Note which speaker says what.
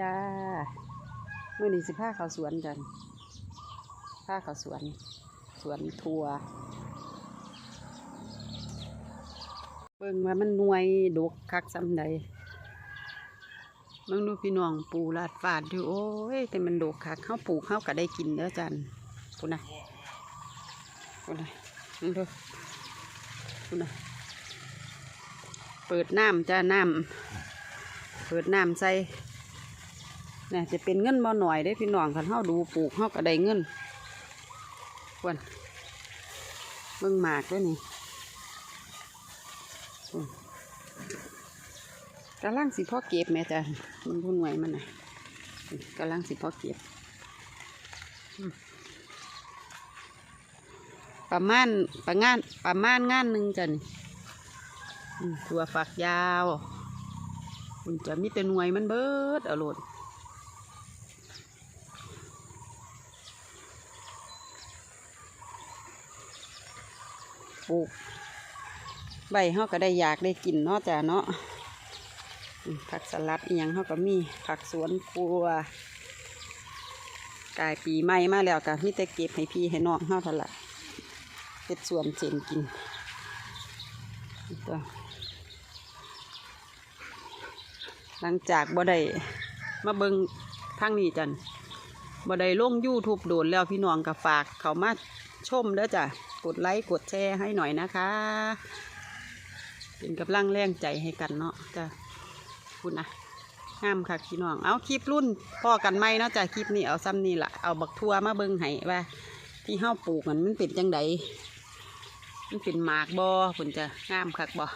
Speaker 1: จ้ามื่อนี้สิพาเขาสวนกันพาเขาสวน สวนทัวเบิ่งว่ามันหน่วยดกคักซำใดเบิ่งดูพี่น้องปูลาดฝาดอยู่โอ้ยแต่มันดกคักเขาปลูกเขาก็ได้กินเด้อจันคุณนะคุณนะมึงดูคุณนะเปิดน้ำจ้าน้ำเปิดน้ำใส่ น่ะจะเป็นเงินบ่หน่อยได้พี่น้องคันเฮาดูปลูกเฮาก็ได้เงินควรเบิ่งหมากด้วยนี่อืมกำลังสิพ่อเก็บแม่จ้ะมันพุ่นไหวมันน่ะอืมกำลังสิพ่อเก็บ ประมาณประงานประมาณงานหนึ่งจ้ะนี่ถั่วฝักยาวคุณจะมีแต่หน่วยมันเบิดเอาโลด ปลูกใบเขาก็ได้อยากได้กินเนาะจ้ะเนาะผักสลัดอีหยังเขาก็มีผักสวนครัวกลายปีใหม่มาแล้วก็มีแต่เก็บให้พี่ให้น้องเขาเท่าละเฮ็ดสวนเจนกินตัวหลังจากบ่ได้มาเบิงทางนี้จัน บ่ได้ลงยูทูบโดนแล้วพี่น้องก็ฝากเขามาชมเด้อจ้ะ กดไลค์กดแชร์ให้หน่อยนะคะ เป็นกำลังแรงใจให้กันเนาะจ้ะคุณนะงามค่ะพี่น้อง เอาคลิปรุ่นพ่อกันไหมเนาะจ้ะคลิปนี้เอาซ้ำนี่ละเอาบักทั่วมาเบิ่งให้ว่า ที่เฮาปลูกมันมันเป็นจังไดมันเป็นหมากบอคุณจะงามคักบอ